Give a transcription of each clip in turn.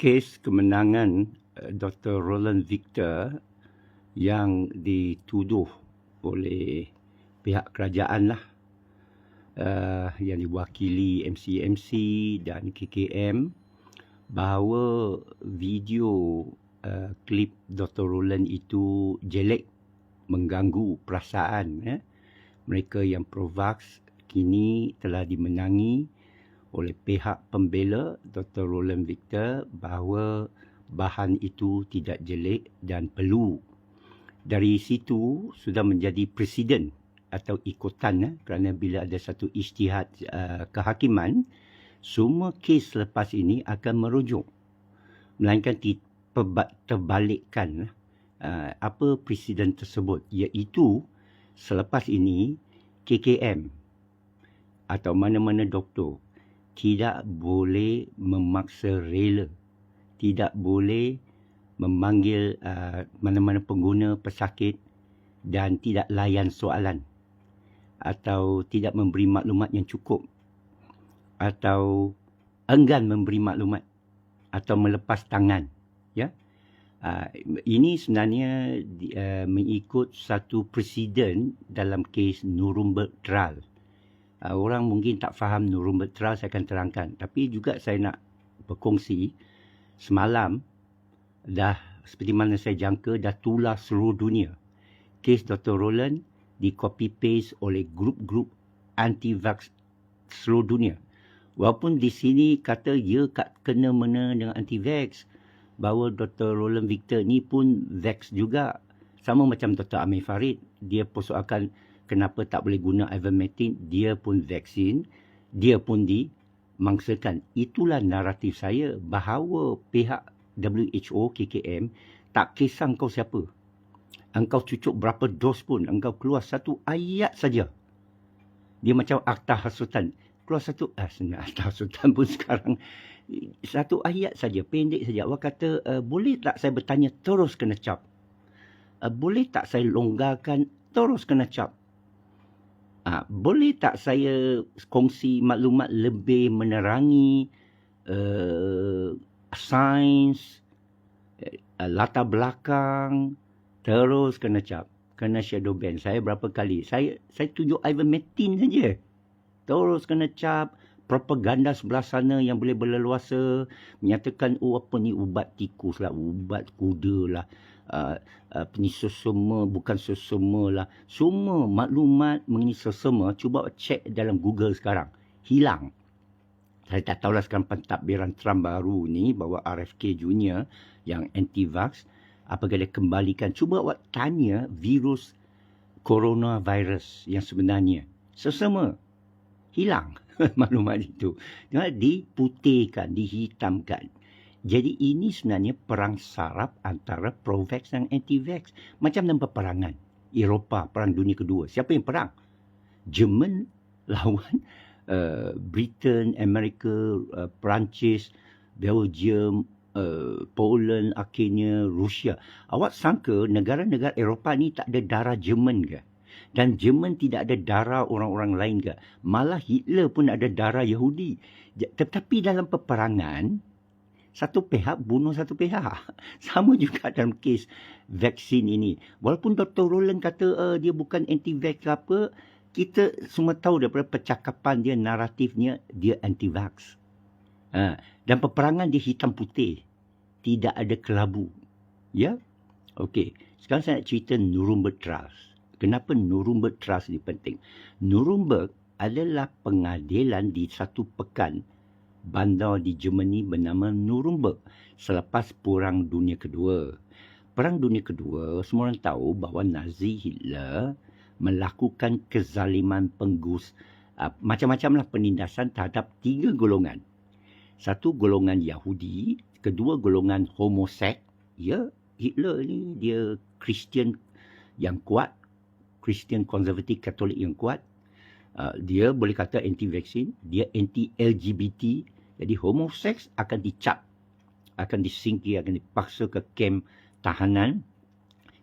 kes kemenangan uh, Dr. Roland Victor yang dituduh oleh pihak kerajaan lah uh, yang diwakili MCMC dan KKM bahawa video uh, klip Dr. Roland itu jelek mengganggu perasaan eh. mereka yang provaks kini telah dimenangi oleh pihak pembela Dr. Roland Victor bahawa bahan itu tidak jelek dan perlu. Dari situ sudah menjadi presiden atau ikutan eh, kerana bila ada satu isytihad uh, kehakiman, semua kes selepas ini akan merujuk. Melainkan terbalikkan uh, apa presiden tersebut iaitu selepas ini KKM atau mana-mana doktor tidak boleh memaksa rela. Tidak boleh memanggil uh, mana-mana pengguna pesakit dan tidak layan soalan atau tidak memberi maklumat yang cukup atau enggan memberi maklumat atau melepas tangan ya. Uh, ini sebenarnya uh, mengikut satu presiden dalam kes Nuremberg trial uh, orang mungkin tak faham Nuremberg Trial saya akan terangkan. Tapi juga saya nak berkongsi semalam dah seperti mana saya jangka dah tular seluruh dunia. Kes Dr. Roland di copy paste oleh grup-grup anti-vax seluruh dunia. Walaupun di sini kata ya kat kena mena dengan anti-vax bahawa Dr. Roland Victor ni pun vax juga sama macam Dr. Amir Farid dia persoalkan kenapa tak boleh guna ivermectin, dia pun vaksin, dia pun dimangsakan. Itulah naratif saya bahawa pihak WHO, KKM tak kisah kau siapa. Engkau cucuk berapa dos pun, engkau keluar satu ayat saja. Dia macam akta hasutan. Keluar satu, ah, sebenarnya akta hasutan pun sekarang. Satu ayat saja, pendek saja. Awak kata, uh, boleh tak saya bertanya terus kena cap? Uh, boleh tak saya longgarkan terus kena cap? Ha, boleh tak saya kongsi maklumat lebih menerangi uh, sains, uh, latar belakang, terus kena cap, kena shadow ban. Saya berapa kali? Saya saya tunjuk ivermectin saja. Terus kena cap, propaganda sebelah sana yang boleh berleluasa menyatakan oh apa ni ubat tikus lah, ubat kuda lah uh, uh, ni sesama bukan sesama lah. Semua maklumat mengenai sesama cuba cek dalam Google sekarang. Hilang. Saya tak tahulah sekarang pentadbiran Trump baru ni bahawa RFK Junior yang anti-vax apakah dia kembalikan. Cuba awak tanya virus coronavirus yang sebenarnya. Sesama. Hilang maklumat itu. Diputihkan, dihitamkan. Jadi ini sebenarnya perang sarap antara pro-vax dan anti-vax. Macam dalam peperangan. Eropah, perang dunia kedua. Siapa yang perang? Jerman lawan uh, Britain, Amerika, uh, Perancis, Belgium, uh, Poland, akhirnya Rusia. Awak sangka negara-negara Eropah ni tak ada darah Jerman ke? Dan Jerman tidak ada darah orang-orang lain ke? Malah Hitler pun ada darah Yahudi. Tetapi dalam peperangan, satu pihak bunuh satu pihak. Sama juga dalam kes vaksin ini. Walaupun Dr. Roland kata uh, dia bukan anti-vax apa, kita semua tahu daripada percakapan dia, naratifnya, dia anti-vax. Ha. Dan peperangan dia hitam putih. Tidak ada kelabu. Ya? Okey. Sekarang saya nak cerita Nuremberg Trust. Kenapa Nuremberg Trust ini penting? Nuremberg adalah pengadilan di satu pekan bandar di Germany bernama Nuremberg selepas Perang Dunia Kedua. Perang Dunia Kedua, semua orang tahu bahawa Nazi Hitler melakukan kezaliman penggus uh, macam-macamlah penindasan terhadap tiga golongan. Satu golongan Yahudi, kedua golongan homoseks. Ya, Hitler ni dia Kristian yang kuat, Kristian konservatif Katolik yang kuat. Uh, dia boleh kata anti vaksin, dia anti LGBT, jadi homoseks akan dicap, akan disingkir, akan dipaksa ke kem tahanan.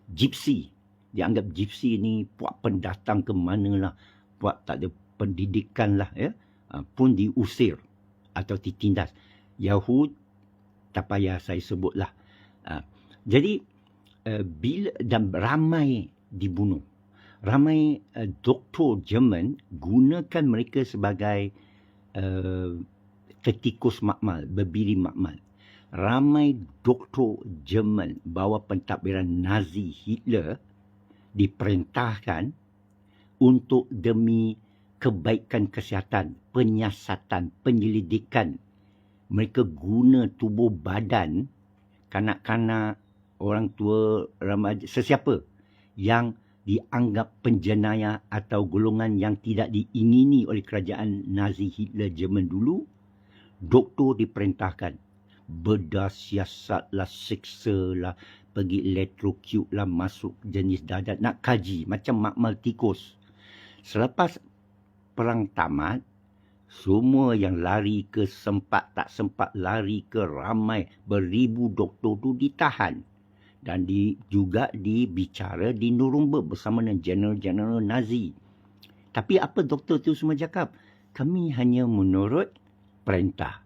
Gypsy, dianggap gypsy ni buat pendatang ke mana lah, buat tak ada pendidikan lah ya, uh, pun diusir atau ditindas. Yahud, tak payah saya sebutlah. Uh, jadi uh, bila dan ramai dibunuh. Ramai uh, doktor Jerman gunakan mereka sebagai uh, ketikus makmal, berbiri makmal. Ramai doktor Jerman bawa pentadbiran Nazi Hitler diperintahkan untuk demi kebaikan kesihatan, penyiasatan, penyelidikan. Mereka guna tubuh badan kanak-kanak, orang tua, remaja, sesiapa yang dianggap penjenayah atau golongan yang tidak diingini oleh kerajaan Nazi Hitler Jerman dulu, doktor diperintahkan bedah siasatlah, siksa lah, pergi electrocute lah, masuk jenis dadat, nak kaji macam makmal tikus. Selepas perang tamat, semua yang lari ke sempat tak sempat lari ke ramai beribu doktor tu ditahan dan di, juga dibicara di Nuremberg bersama dengan general-general Nazi. Tapi apa doktor tu semua cakap? Kami hanya menurut perintah.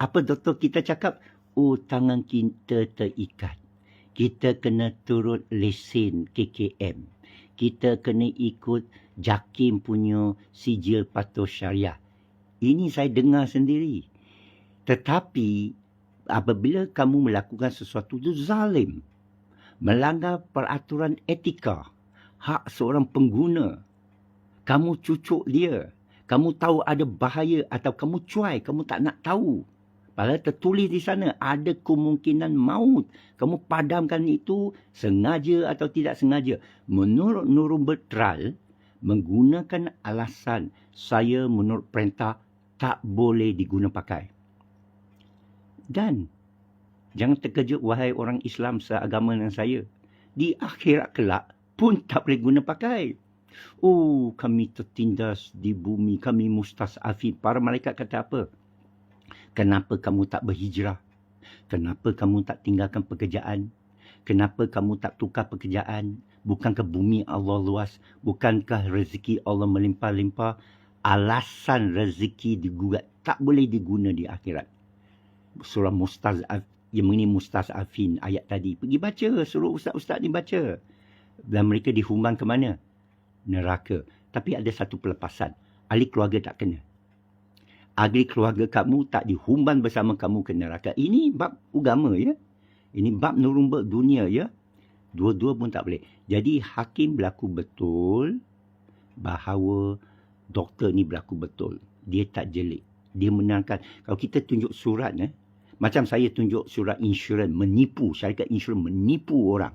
Apa doktor kita cakap? Oh, tangan kita terikat. Kita kena turut lesen KKM. Kita kena ikut JAKIM punya sijil patuh syariah. Ini saya dengar sendiri. Tetapi apabila kamu melakukan sesuatu itu zalim, melanggar peraturan etika, hak seorang pengguna, kamu cucuk dia, kamu tahu ada bahaya atau kamu cuai, kamu tak nak tahu. Padahal tertulis di sana ada kemungkinan maut. Kamu padamkan itu sengaja atau tidak sengaja. Menurut Nurul Betral, menggunakan alasan saya menurut perintah tak boleh diguna pakai. Dan jangan terkejut wahai orang Islam seagama dengan saya. Di akhirat kelak pun tak boleh guna pakai. Oh, kami tertindas di bumi, kami mustasafin. Para malaikat kata apa? Kenapa kamu tak berhijrah? Kenapa kamu tak tinggalkan pekerjaan? Kenapa kamu tak tukar pekerjaan? Bukankah bumi Allah luas? Bukankah rezeki Allah melimpah-limpah? Alasan rezeki digugat tak boleh diguna di akhirat. Surah Mustaz'af yang mengenai Mustaz'afin ayat tadi. Pergi baca, suruh ustaz-ustaz ni baca. Dan mereka dihumban ke mana? Neraka. Tapi ada satu pelepasan. Ahli keluarga tak kena. Ahli keluarga kamu tak dihumban bersama kamu ke neraka. Ini bab agama ya. Ini bab nurumba dunia ya. Dua-dua pun tak boleh. Jadi hakim berlaku betul bahawa doktor ni berlaku betul. Dia tak jelik. Dia menangkan. Kalau kita tunjuk surat eh, macam saya tunjuk surat insurans menipu, syarikat insurans menipu orang.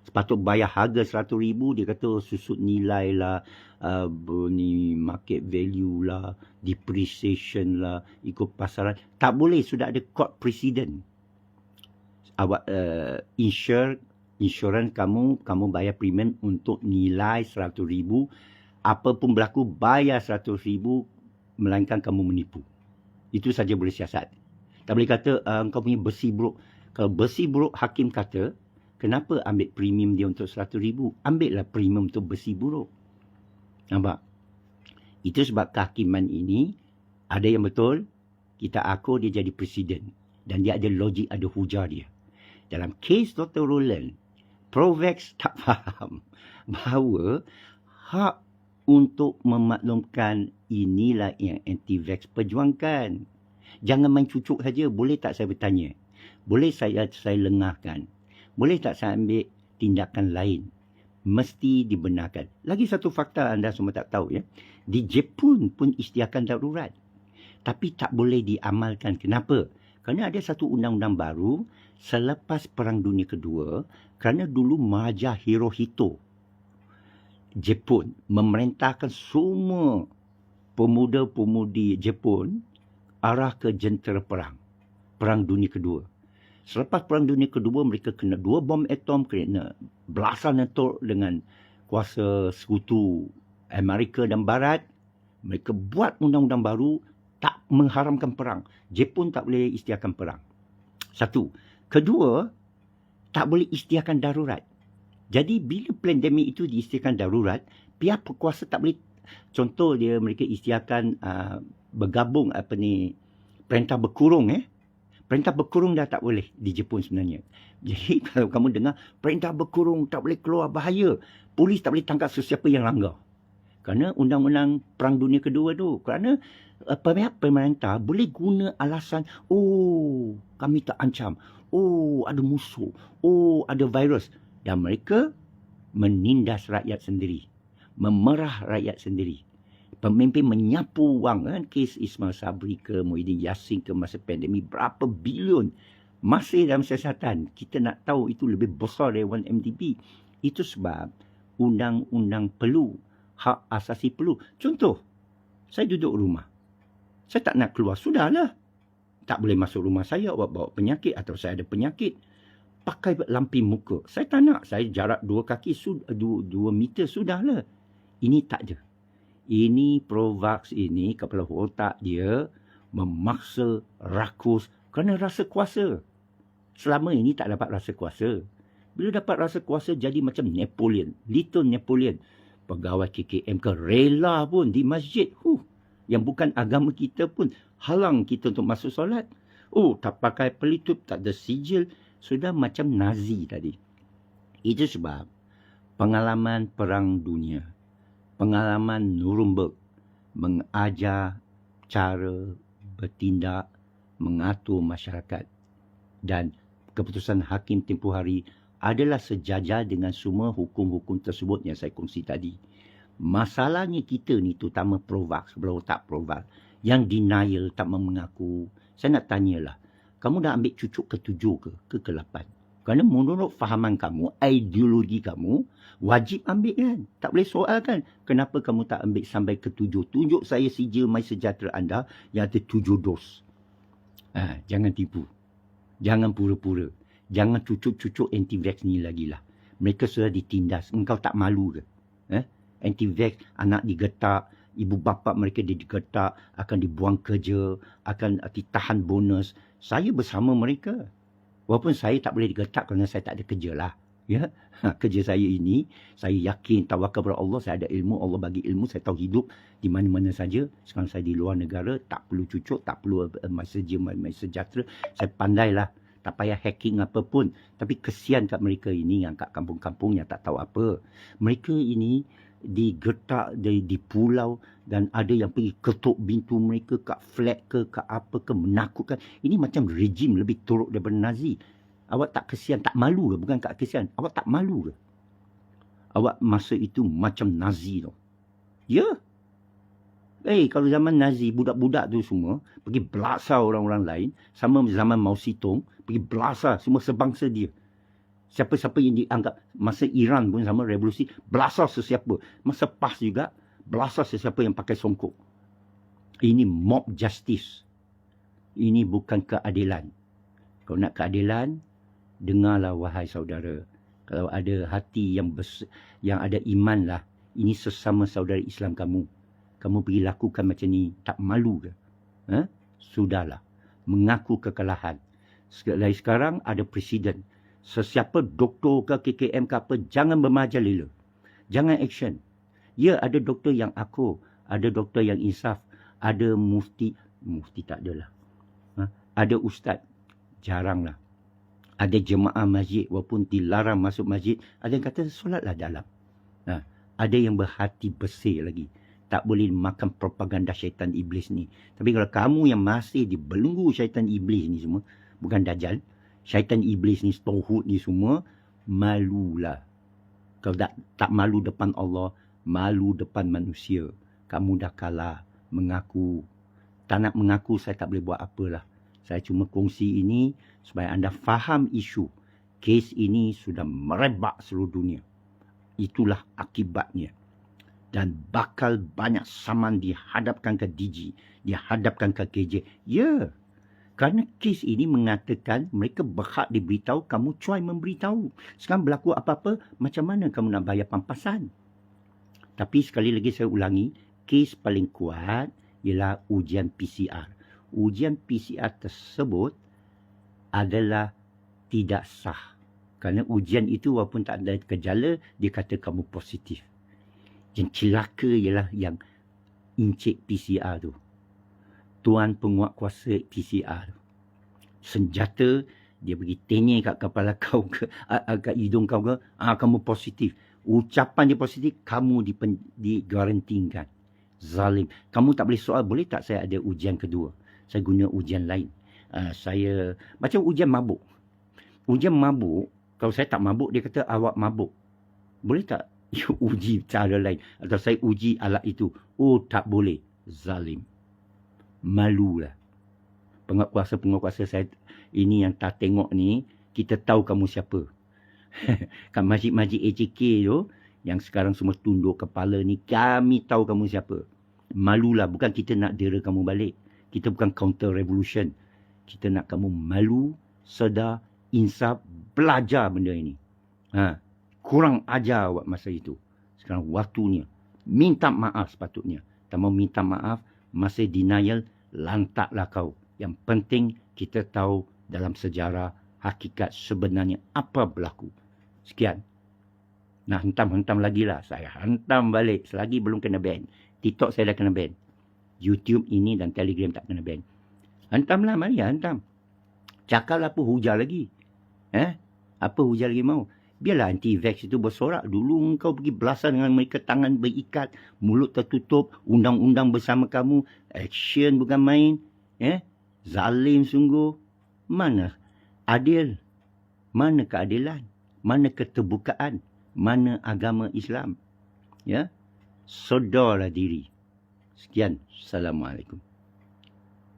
Sepatut bayar harga seratus ribu, dia kata susut nilai lah, uh, ni market value lah, depreciation lah, ikut pasaran. Tak boleh, sudah ada court precedent. Awak uh, insure insurans kamu, kamu bayar premium untuk nilai RM100,000. Apa pun berlaku, bayar RM100,000 melainkan kamu menipu. Itu saja boleh siasat. Tak boleh kata uh, kau punya besi buruk. Kalau besi buruk, hakim kata, kenapa ambil premium dia untuk RM100,000? Ambillah premium untuk besi buruk. Nampak? Itu sebab kehakiman ini, ada yang betul, kita akur dia jadi presiden. Dan dia ada logik, ada hujah dia. Dalam kes Dr. Roland, Provex tak faham bahawa hak untuk memaklumkan inilah yang anti-vax perjuangkan. Jangan main cucuk saja. Boleh tak saya bertanya? Boleh saya saya lengahkan? Boleh tak saya ambil tindakan lain? Mesti dibenarkan. Lagi satu fakta anda semua tak tahu ya. Di Jepun pun istiakan darurat. Tapi tak boleh diamalkan. Kenapa? Kerana ada satu undang-undang baru selepas Perang Dunia Kedua kerana dulu Maharaja Hirohito Jepun memerintahkan semua pemuda-pemudi Jepun arah ke jentera perang. Perang Dunia Kedua. Selepas Perang Dunia Kedua, mereka kena dua bom atom, kena belasan atom dengan kuasa sekutu Amerika dan Barat. Mereka buat undang-undang baru tak mengharamkan perang. Jepun tak boleh istiakan perang. Satu. Kedua, tak boleh istiakan darurat. Jadi bila pandemik itu diistiakan darurat, pihak berkuasa tak boleh contoh dia mereka istiakan uh, bergabung apa ni perintah berkurung eh. Perintah berkurung dah tak boleh di Jepun sebenarnya. Jadi kalau kamu dengar perintah berkurung tak boleh keluar bahaya. Polis tak boleh tangkap sesiapa yang langgar. Kerana undang-undang perang dunia kedua tu. Kerana uh, pemerintah boleh guna alasan, oh kami tak ancam. Oh ada musuh. Oh ada virus. Dan mereka menindas rakyat sendiri. Memerah rakyat sendiri pemimpin menyapu wang kan kes Ismail Sabri ke Muhyiddin Yassin ke masa pandemik berapa bilion masih dalam siasatan. Kita nak tahu itu lebih besar dari 1MDB itu sebab undang-undang perlu hak asasi perlu. Contoh saya duduk rumah. Saya tak nak keluar sudahlah. Tak boleh masuk rumah saya bawa, bawa penyakit atau saya ada penyakit. Pakai lampi muka. Saya tak nak. Saya jarak dua kaki dua, dua meter sudahlah. Ini tak ada ini Provax ini kepala otak dia memaksa rakus kerana rasa kuasa. Selama ini tak dapat rasa kuasa. Bila dapat rasa kuasa jadi macam Napoleon, Little Napoleon. Pegawai KKM ke rela pun di masjid. Huh, yang bukan agama kita pun halang kita untuk masuk solat. Oh, tak pakai pelitup, tak ada sijil. Sudah macam Nazi tadi. Itu sebab pengalaman perang dunia pengalaman Nuremberg mengajar cara bertindak mengatur masyarakat dan keputusan hakim tempoh hari adalah sejajar dengan semua hukum-hukum tersebut yang saya kongsi tadi. Masalahnya kita ni terutama Provax, sebelum tak Provax, yang denial tak mengaku. Saya nak tanyalah, kamu dah ambil cucuk ketujuh ke, ke ke lapan? Kerana menurut fahaman kamu, ideologi kamu, wajib ambil kan. Tak boleh soal kan. Kenapa kamu tak ambil sampai ke tujuh? Tunjuk saya sijil my sejahtera anda yang ada tujuh dos. Ha, jangan tipu. Jangan pura-pura. Jangan cucuk-cucuk anti-vax ni lagi lah. Mereka sudah ditindas. Engkau tak malu ke? Eh? Anti-vax, anak digetak, ibu bapa mereka digetak, akan dibuang kerja, akan ditahan bonus. Saya bersama mereka. Walaupun saya tak boleh digetak kerana saya tak ada kerja lah. Ya, ha, kerja saya ini, saya yakin tawakal kepada Allah, saya ada ilmu, Allah bagi ilmu, saya tahu hidup di mana-mana saja. Sekarang saya di luar negara, tak perlu cucuk, tak perlu uh, messenger, sejahtera. Saya pandailah, tak payah hacking apa pun. Tapi kesian kat mereka ini yang kat kampung-kampung yang tak tahu apa. Mereka ini digetak di, di pulau dan ada yang pergi ketuk pintu mereka kat flat ke kat apa ke menakutkan. Ini macam rejim lebih teruk daripada Nazi. Awak tak kesian tak malu ke? Bukan kat kesian. Awak tak malu ke? Awak masa itu macam Nazi tu ya? Eh hey, kalau zaman Nazi budak-budak tu semua pergi belasah orang-orang lain. Sama zaman Mao Zedong pergi belasah semua sebangsa dia siapa-siapa yang dianggap masa Iran pun sama revolusi belasah sesiapa. Masa PAS juga belasah sesiapa yang pakai songkok. Ini mob justice. Ini bukan keadilan. Kalau nak keadilan dengarlah wahai saudara. Kalau ada hati yang bes- yang ada iman lah ini sesama saudara Islam kamu. Kamu pergi lakukan macam ni tak malu ke? Ha? sudahlah. Mengaku kekalahan. Dari sekarang ada presiden sesiapa doktor ke KKM ke apa, jangan bermajalila. Jangan action. Ya, ada doktor yang aku, ada doktor yang insaf, ada mufti, mufti tak adalah. Ha? Ada ustaz, jaranglah. Ada jemaah masjid, walaupun dilarang masuk masjid, ada yang kata solatlah dalam. Ha? Ada yang berhati bersih lagi. Tak boleh makan propaganda syaitan iblis ni. Tapi kalau kamu yang masih dibelenggu syaitan iblis ni semua, bukan dajjal, syaitan iblis ni, tauhid ni semua, malulah. Kalau tak, tak malu depan Allah, malu depan manusia. Kamu dah kalah mengaku. Tak nak mengaku, saya tak boleh buat apalah. Saya cuma kongsi ini supaya anda faham isu. Kes ini sudah merebak seluruh dunia. Itulah akibatnya. Dan bakal banyak saman dihadapkan ke DG, dihadapkan ke KJ. Ya, kerana kes ini mengatakan mereka berhak diberitahu, kamu cuai memberitahu. Sekarang berlaku apa-apa, macam mana kamu nak bayar pampasan? Tapi sekali lagi saya ulangi, kes paling kuat ialah ujian PCR. Ujian PCR tersebut adalah tidak sah. Kerana ujian itu walaupun tak ada gejala, dia kata kamu positif. Yang celaka ialah yang encik PCR tu tuan penguat kuasa PCR. senjata, dia pergi tenyek kat kepala kau ke, kat hidung kau ke, ah, kamu positif. Ucapan dia positif, kamu dipen, digarantikan. Zalim. Kamu tak boleh soal, boleh tak saya ada ujian kedua? Saya guna ujian lain. Uh, saya, macam ujian mabuk. Ujian mabuk, kalau saya tak mabuk, dia kata awak mabuk. Boleh tak you uji cara lain? Atau saya uji alat itu. Oh, tak boleh. Zalim. Malulah. Penguasa-penguasa saya ini yang tak tengok ni, kita tahu kamu siapa. Kat majik-majik AJK tu, yang sekarang semua tunduk kepala ni, kami tahu kamu siapa. Malulah, bukan kita nak dera kamu balik. Kita bukan counter revolution. Kita nak kamu malu, sedar, insaf, belajar benda ini. Ha. Kurang ajar awak masa itu. Sekarang waktunya. Minta maaf sepatutnya. Tak mau minta maaf, masih denial, lantaklah kau. Yang penting kita tahu dalam sejarah hakikat sebenarnya apa berlaku. Sekian. Nah, hentam-hentam lagi lah. Saya hentam balik selagi belum kena ban. TikTok saya dah kena ban. YouTube ini dan Telegram tak kena ban. Hentamlah, mari hentam. Cakap apa hujan lagi. Eh? Apa hujan lagi mau? Biarlah anti-vax itu bersorak. Dulu kau pergi belasan dengan mereka tangan berikat. Mulut tertutup. Undang-undang bersama kamu. Action bukan main. Eh? Zalim sungguh. Mana adil? Mana keadilan? Mana keterbukaan? Mana agama Islam? Ya? Sodarlah diri. Sekian. Assalamualaikum.